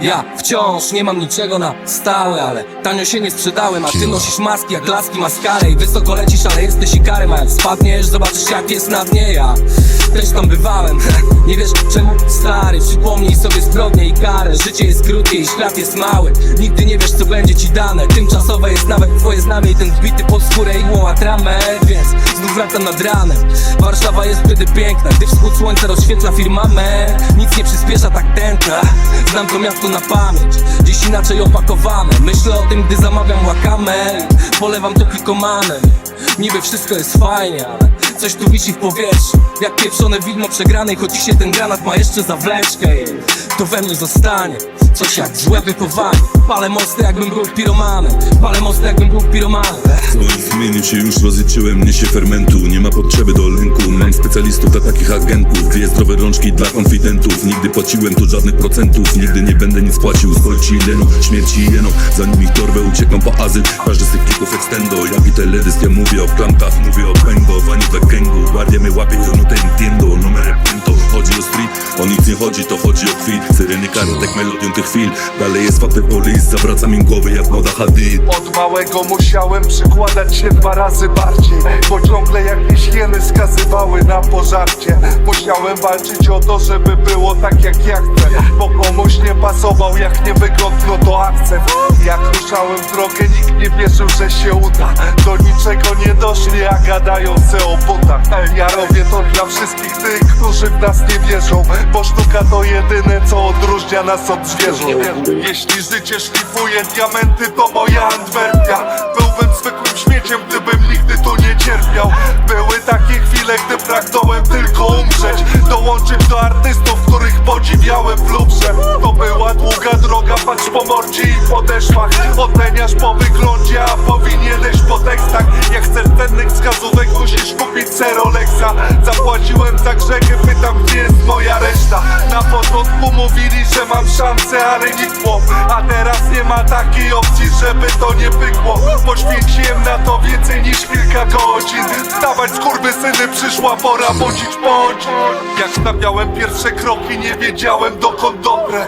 Ja wciąż nie mam niczego na stałe, ale tanio się nie sprzedałem A ty nosisz maski jak laski maskarę I wysoko lecisz, ale jesteś ikarem A jak spadniesz, zobaczysz jak jest na dnie. Ja też tam bywałem. Nie wiesz karę. Życie jest krótkie i świat jest mały. Nigdy nie wiesz co będzie ci dane. Tymczasowe jest nawet twoje znamie I ten wbity pod skórę igłą atramę Więc znów wracam nad ranem. Warszawa jest wtedy piękna Gdy wschód słońca rozświetla firmament Nic nie przyspiesza tak tętna. Znam to miasto na pamięć Dziś inaczej opakowane. Myślę o tym gdy zamawiam łakame Polewam to klikomanem Niby wszystko jest fajnie, ale coś tu wisi w powietrzu. Jak pieprzone widmo przegranej Choć się ten granat ma jeszcze zawleczkę to we mnie zostanie Coś jak złe wychowanie. Palę mosty jakbym był piromanem. Palę mosty jakbym był piromanem. Moim sumieniu się już rozliczyłem, nie się fermentu. Nie ma potrzeby do lęku, mam specjalistów dla takich agentów. Dwie zdrowe rączki dla konfidentów. Nigdy płaciłem tu żadnych procentów. Nigdy nie będę nic płacił z wolci jeno Śmierci jeno, zanim ich torwę uciekam po azyl. Każdy z tych klików extendo Jak i teledysk, ja mówię o klamkach Mówię o pęgowaniu dla gęgu Guardia me łapie, no entiendo Kartek, melodią tych chwil. Dalej jest fakty polis, zawracam im głowy jak moda hadid. Od małego musiałem przykładać się dwa razy bardziej Bo ciągle jakieś hieny skazywały na pożarcie. Musiałem walczyć o to, żeby było tak jak ja chcę Bo komuś nie pasował, jak nie wygodno to akcent. Jak ruszałem w drogę, nikt nie wierzył, że się uda. Do niczego nie doszli, a gadają se o butach. Ja robię to dla wszystkich tych, którzy w nas nie wierzą Bo sztuka to jedyne, co odróżnia nas od zwierząt. Jeśli życie szlifuje diamenty, to moja Antwerpia Byłbym zwykłym śmieciem, gdybym nigdy tu nie cierpiał. Były takie chwile, gdy pragnąłem tylko umrzeć. Dołączyć do artystów, których podziwiałem w lubrze To była długa droga, patrz po mordzie i podeszwach Oceniasz po wyglądzie, ale nikło A teraz nie ma takiej opcji, żeby to nie pykło. Poświęciłem na to więcej niż kilka godzin. Wstawać syny, przyszła pora budzić bądź. Jak stawiałem pierwsze kroki, nie wiedziałem dokąd dotrę